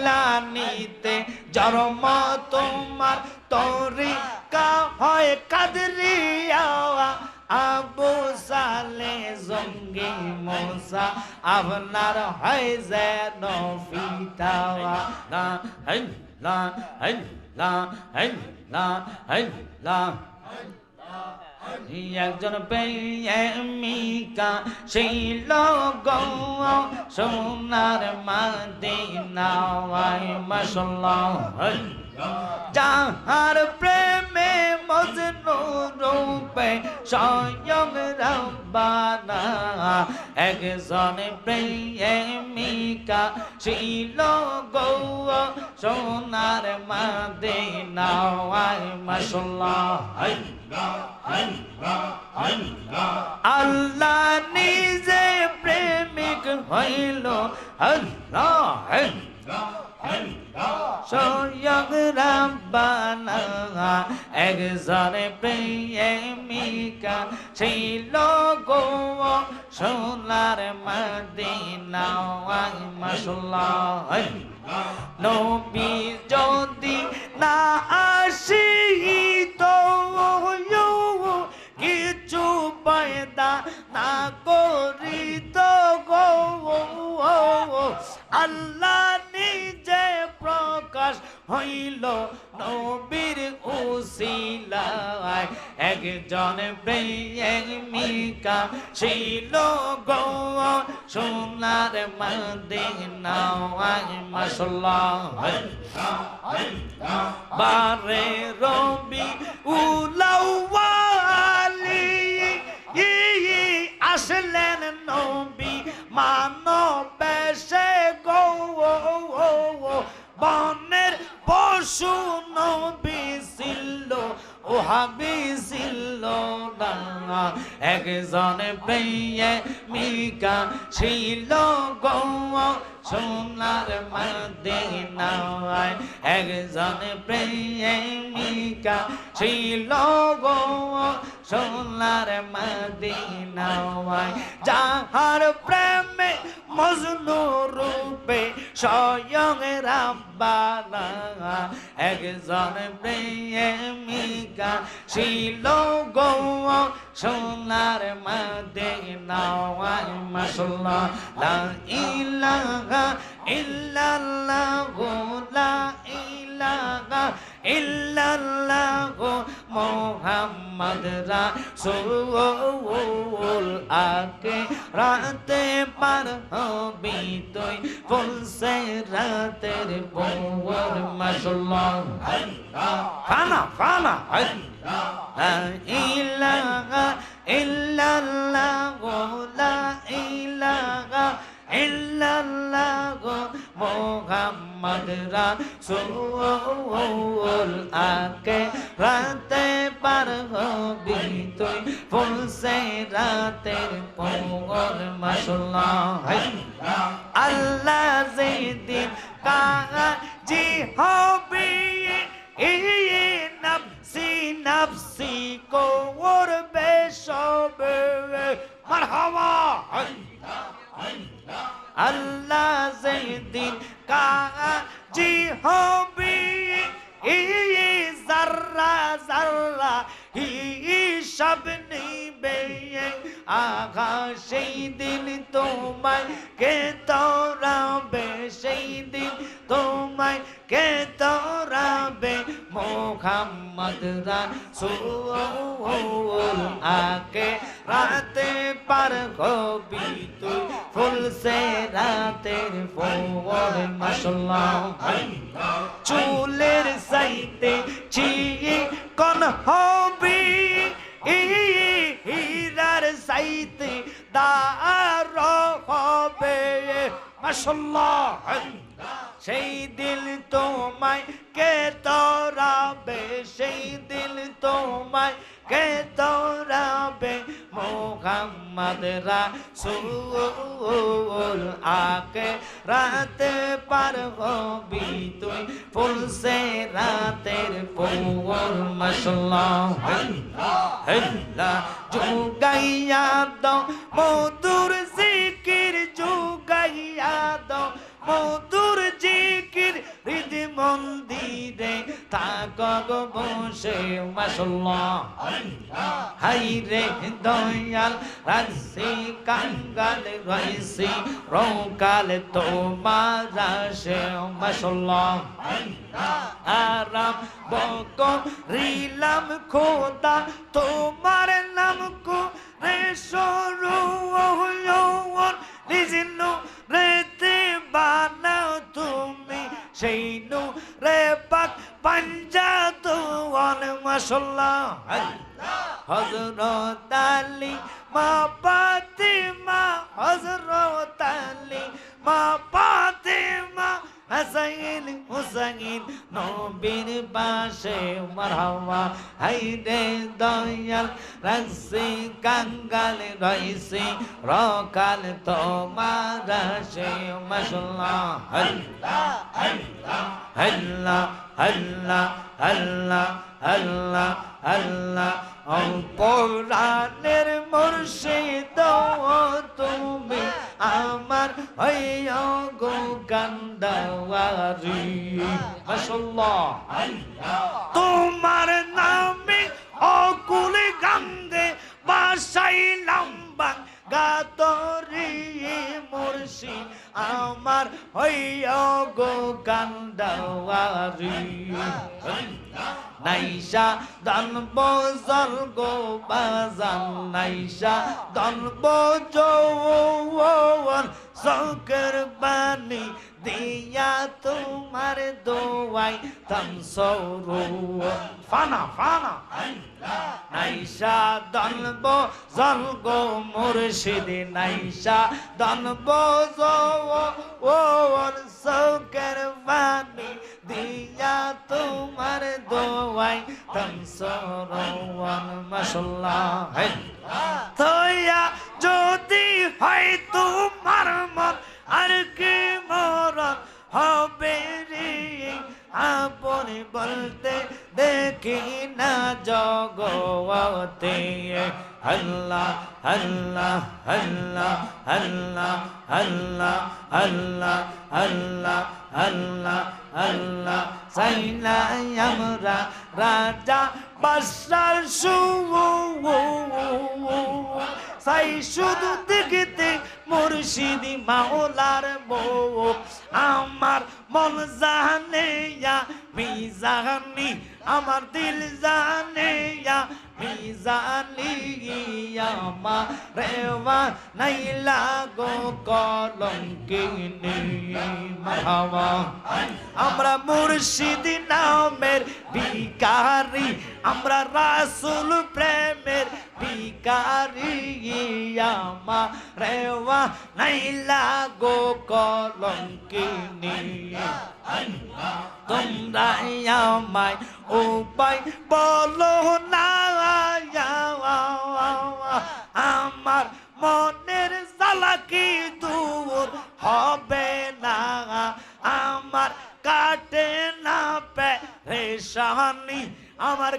জিলানিতে জন্ম তোমার তরিকা হয় কাদরিয়া আবু সালে জঙ্গি মোসা, আপনার হয় যেন ফিতাওয়া। না হেন না হেন না হেন না হেন না একজন প্রেমিকা সেই লোক সোনার মাদিনা মশাল্লাহ যাহার প্রেমে স্বয়ং রব্বানা একজন প্রেমিকা ছিল গৌ সোনার মাদিনাওয়াই মশাল্লাহ আল্লাহ নিজে প্রেমিক হইল আল্লাহ স্বয়ং রাব্বানা একজন প্রেমিকা ছিল গো সোনার মদিনা মাসাল্লাহ নবী যদি না আসি তো একজন প্রেমিকা ছিল গো সোনার মদিনায় মাসাল্লাহ বারে রবি উলাওয়ালি একজন প্রিয়ে মিকা ছিল গো, সোনার মদিনায়। একজন প্রেমিকা ছিল গো, সোনার মদিনায়। যাহার প্রেমে মজনু রূপে স্বয়ং রাব্বানা একজন প্রেমিকা ছিল গো, সোনার মদিনায় মাসাল্লাহ লা ইলাহা ইল্লাল্লাহ লা ইলাহা ইল্লাল্লাহ মোহাম্মদ রাসূল আকে রাতে পার হবি তুই। ফুলসে রাতের বউর মাশাল্লাহ। ফানা ফানা। ইলাহা ইল্লাল্লাহ, লা ইলাহা ইল্লাল্লাহ। মোহাম্মদ রাসূল আকে রাতে পার হবি তুই ফুলসে রাতের পৌর মাশাল্লাহ আল্লাহ যেদিন কাজি হবি নফসি নফসি করবে সবে মারহাবা হিসাব নিবে আগা সেই দিন তোমায় কে তোরাবে সেই দিন তোমায় কে তোরাবে মোহাম্মদ রাসূল আকে রাতে পার হবি তুই ফুল সে রাতের ফোর মাশাল্লাহ চুলের সাইতে চিয়ে কোন হবি সেই দিল তোমায় কে তোরাবে, সেই দিল তোমায় কে তোরাবে, মোহাম্মদ রাসূল। আকে রাতে পার হবি তুই, ফুল সে রাতের পৌর মশাল্লাহ হেল্লা জুগাইয়া দাও মধুর মধুর জিকির থাকক বসে মাসাল্লাহ হাই রে দয়াল, রাখছি, কাঙ্গাল রয়েছি, রৌকাল তোমার আসে মাসাল্লাহ আরাম বক রিলাম খোদা, তোমার নাম কো রে সরু তোয়ান মাসাল্লাহ হজরত আলী, মা পাতিমা হজরত আলী, মা পাতিমা হাসাইন হুসাইন, নবীর পাশে মারহাবা হাই রে দয়াল রাখছি কাঙ্গাল রইছি রকাল তোমার সে মশলা আল্লাহ আল্লাহ আল্লাহ আল্লাহ আল্লাহ আল্লাহ আল্লাহ অপরাণের মুর্শিদ তুমি আমার হইয়া গো কান্দাওয়ারি মাশাল্লাহ তোমার নামে অকুল গাঙ্গে বাসাইলাম গাতরি মুর্শিদ, আমার হইয়া গো কান্দাওয়ারি নাইসা, দন বজর গো বাজান, নাইসা, দন বজন শঙ্কর বাণী দিয়া তোমার দোয়াই তমসরু ফানা ফানা। নাইসা দনব জলগ মুর্শিদ, নাইসা দনব জো ওর শঙ্কর বাণী দিয়া তো মাশাল্লাহ। তয়া যদি হয় তোমার মন, আর কি মরণ হবে রে? আপনি বলতে দেখি না জগতে। আল্লাহ আল্লাহ আল্লাহ আল্লাহ আল্লাহ আল্লাহ আল্লাহ আল্লাহ আল্লাহ সাইলাই আমরা রাজা বাসার সু সাই শুধু দেখতে মুর্শিদি মাওলার বউ। আমার মন জানে মিজানি আমার দিল জানে মিজানি আমা রেওয়া নাইলা গো কলঙ্কিনি মারহাবা আমরা মুর্শিদি নামের ভিকারি আমরা রাসুল প্রেমের ভিকারি আমা রেওয়া নাইলা গো কলঙ্কিনি তোমরা আমায় উপায় বলো না আমার মনের জ্বালা কি দূর হবে না? আমার কাটে না পে রেশানি আমার